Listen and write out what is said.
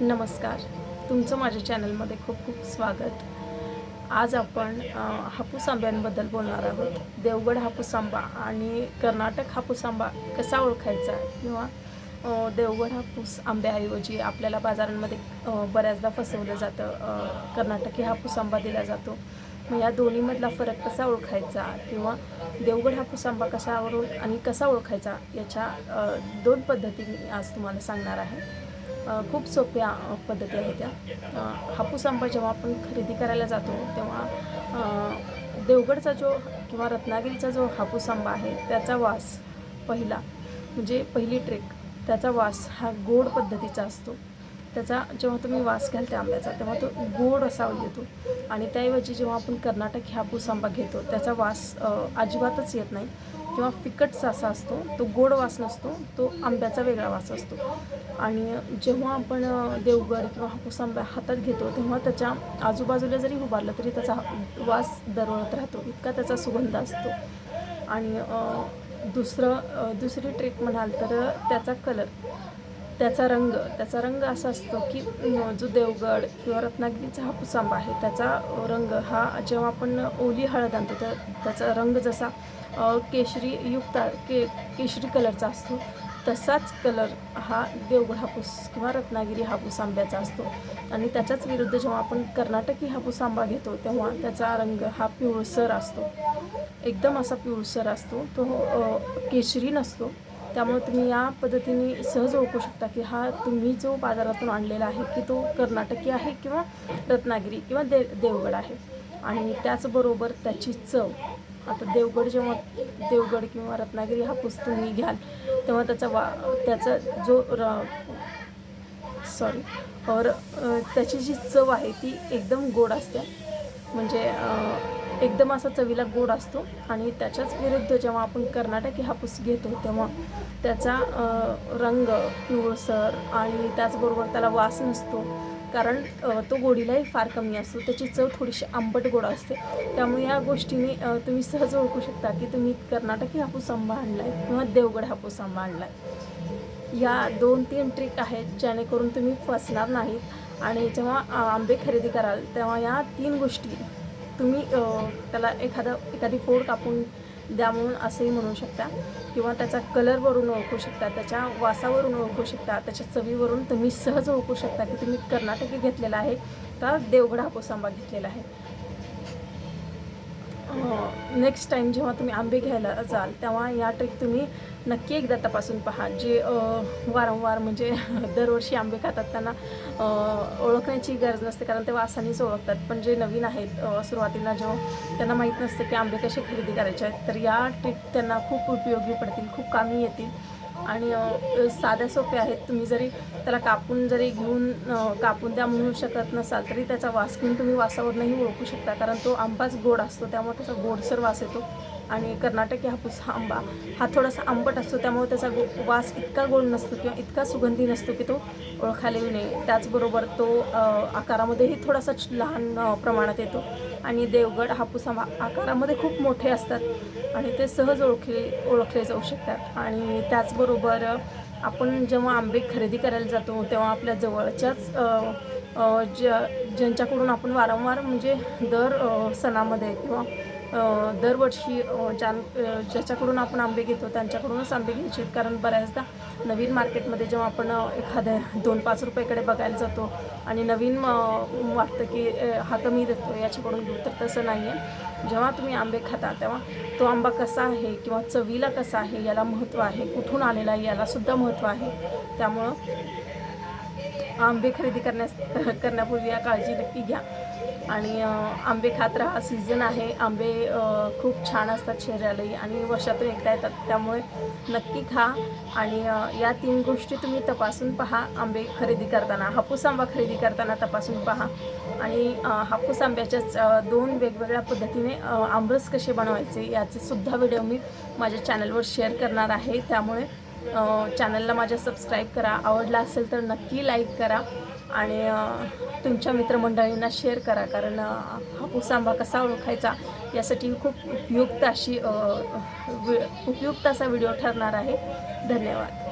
नमस्कार. तुमचं माझ्या चॅनलमध्ये खूप खूप स्वागत. आज आपण हापूस आंब्यांबद्दल बोलणार आहोत. देवगड हापूस आंबा आणि कर्नाटक हापूस आंबा कसा ओळखायचा किंवा देवगड हापूस आंब्याऐवजी आपल्याला बाजारांमध्ये बऱ्याचदा फसवलं जातं कर्नाटकी हापूस आंबा दिला जातो. मग या दोन्हीमधला फरक कसा ओळखायचा किंवा देवगड हापूस आंबा कशावरून आणि कसा ओळखायचा याच्या दोन पद्धती मी आज तुम्हाला सांगणार आहे. खूप सोप्या पद्धती आहेत त्या. हापूस आंबा जेव्हा आपण खरेदी करायला जातो तेव्हा देवगडचा जो किंवा रत्नागिरीचा जो हापूस आंबा आहे त्याचा वास पहिला म्हणजे पहिली ट्रेक त्याचा वास हा गोड पद्धतीचा असतो. त्याचा जेव्हा तुम्ही वास घ्याल त्या आंब्याचा तेव्हा तो गोड असा येतो. आणि त्याऐवजी जेव्हा आपण कर्नाटक हापूस आंबा घेतो त्याचा वास अजिबातच येत नाही. किंवा फिकटचा असा असतो तो गोड वास नसतो तो आंब्याचा वेगळा वास असतो. आणि जेव्हा आपण देवगड किंवा हापूस आंबा हातात घेतो तेव्हा त्याच्या आजूबाजूला जरी उभारलं तरी त्याचा वास दरवळत राहतो इतका त्याचा सुगंध असतो. आणि दुसरं दुसरी ट्रेक म्हणाल तर त्याचा कलर त्याचा रंग त्याचा रंग असा असतो की जो देवगड किंवा रत्नागिरीचा हापूस आंबा आहे त्याचा रंग हा जेव्हा आपण ओली हळद आणतो तर त्याचा रंग जसा केशरीयुक्त केशरी युक्त के केशरी कलरचा असतो तसाच कलर हा देवगड हापूस किंवा रत्नागिरी हापूस आंब्याचा असतो. आणि त्याच्याच विरुद्ध जेव्हा आपण कर्नाटकी हापूस आंबा घेतो तेव्हा त्याचा रंग हा पिवळसर असतो. एकदम असा पिवळसर असतो तो केशरी नसतो. त्यामुळे तुम्ही या पद्धतीने सहज ओळखू शकता की हा तुम्ही जो बाजारातून आणलेला आहे की तो कर्नाटकी आहे किंवा रत्नागिरी किंवा दे देवगड आहे. आणि त्याचबरोबर त्याची चव. आता देवगड जेव्हा देवगड किंवा रत्नागिरी हापूस तुम्ही घ्याल तेव्हा त्याचा वा त्याचा जो र सॉरी और त्याची जी चव आहे ती एकदम गोड असते. म्हणजे एकदम असा चवीला गोड असतो आणि त्याच्याच विरुद्ध जेव्हा आपण कर्नाटकी हापूस घेतो तेव्हा त्याचा रंग पिवळसर आणि त्याचबरोबर त्याला वास नसतो. कारण तो गोडीलाही फार कमी असतो. त्याची चव थोडीशी आंबट गोड असते. त्यामुळे या गोष्टीने तुम्ही सहज ओळखू शकता की तुम्ही कर्नाटकी हापूस आंबा आणला आहे किंवा देवगड हापूस आंबा आणला आहे या दोन तीन ट्रिक आहेत जेणेकरून तुम्ही फसणार नाहीत. आणि जेव्हा आंबे खरेदी कराल तेव्हा या तीन गोष्टी तुम्ही त्याला एखादा एखादी फोड कापून द्या म्हणून असंही म्हणू शकता. किंवा त्याचा कलरवरून ओळखू शकता त्याच्या वासावरून ओळखू शकता त्याच्या चवीवरून तुम्ही सहज ओळखू शकता की तुम्ही कर्नाटकी घेतलेला आहे का देवगड हापूस आंबा घेतलेला आहे. नेक्स्ट टाईम जेव्हा तुम्ही आंबे घ्यायला जाल तेव्हा या ट्रिक तुम्ही नक्की एकदा तपासून पहा. जे वारंवार म्हणजे दरवर्षी आंबे खातात त्यांना ओळखण्याची गरज नसते कारण ते वासानेच ओळखतात. पण जे नवीन आहेत सुरुवातीला जेव्हा त्यांना माहीत नसतं की आंबे कसे खरेदी करायचे आहेत तर या ट्रिक त्यांना खूप उपयोगी पडतील खूप कामी येतील. आणि साध्या सोपे आहेत. तुम्ही जरी त्याला कापून जरी घेऊन कापून द्या म्हणू शकत नसाल तरी त्याचा वास घेऊन तुम्ही वासावरूनही ओळखू शकता. कारण तो आंबाच गोड असतो त्यामुळे त्याचा गोडसर वास येतो. आणि कर्नाटकी हापूस हा आंबा हा थोडासा आंबट असतो. त्यामुळे त्याचा गो वास इतका गोड नसतो किंवा इतका सुगंधी नसतो की तो ओळखायला येऊ नये. त्याचबरोबर तो आकारामध्येही थोडासा छ- लहान प्रमाणात येतो. आणि देवगड हापूस आंबा आकारामध्ये खूप मोठे असतात आणि ते सहज ओळखले ओळखले जाऊ शकतात. आणि त्याचबरोबर आपण जेव्हा आंबे खरेदी करायला जातो तेव्हा आपल्या जवळच्याच ज्या ज्यांच्याकडून आपण वारंवार म्हणजे दर सणामध्ये किंवा दरवर्षी ज्या ज्यां ज्याच्याकडून आपण आंबे घेतो त्यांच्याकडूनच आंबे घ्यायचे. कारण बऱ्याचदा नवीन मार्केटमध्ये जेव्हा आपण एखाद्या दोन पाच रुपयाकडे बघायला जातो आणि नवीन वाटतं की हा कमी देतो याच्याकडून घेऊ तर तसं नाही आहे जेव्हा तुम्ही आंबे खाता तेव्हा तो आंबा कसा आहे किंवा चवीला कसा आहे याला महत्त्व आहे कुठून आलेला आहे यालासुद्धा महत्त्व आहे. त्यामुळं आंबे खरेदी करण्यास करण्यापूर्वी या काळजी नक्की घ्या. आणि आंबे खात राहा. सीझन आहे. आंबे खूप छान असतात शरीरालाही आणि वर्षातून एकदा येतात. त्यामुळे नक्की खा आणि या तीन गोष्टी तुम्ही तपासून पहा. आंबे खरेदी करताना हापूस आंबा खरेदी करताना तपासून पहा. आणि हापूस आंब्याच्याच दोन वेगवेगळ्या पद्धतीने अ, आमरस कसे बनवायचे याचे सुद्धा व्हिडिओ मी माझ्या चॅनलवर शेअर करणार आहे. त्यामुळे चॅनलला माझ्या सबस्क्राईब करा. आवडला असेल तर नक्की लाईक करा. आणि तुमच्या मित्रमंडळींना शेअर करा. कारण हापूस आंबा कसा ओळखायचा यासाठी खूप उपयुक्त अशी वि उपयुक्त असा व्हिडिओ ठरणार आहे. धन्यवाद.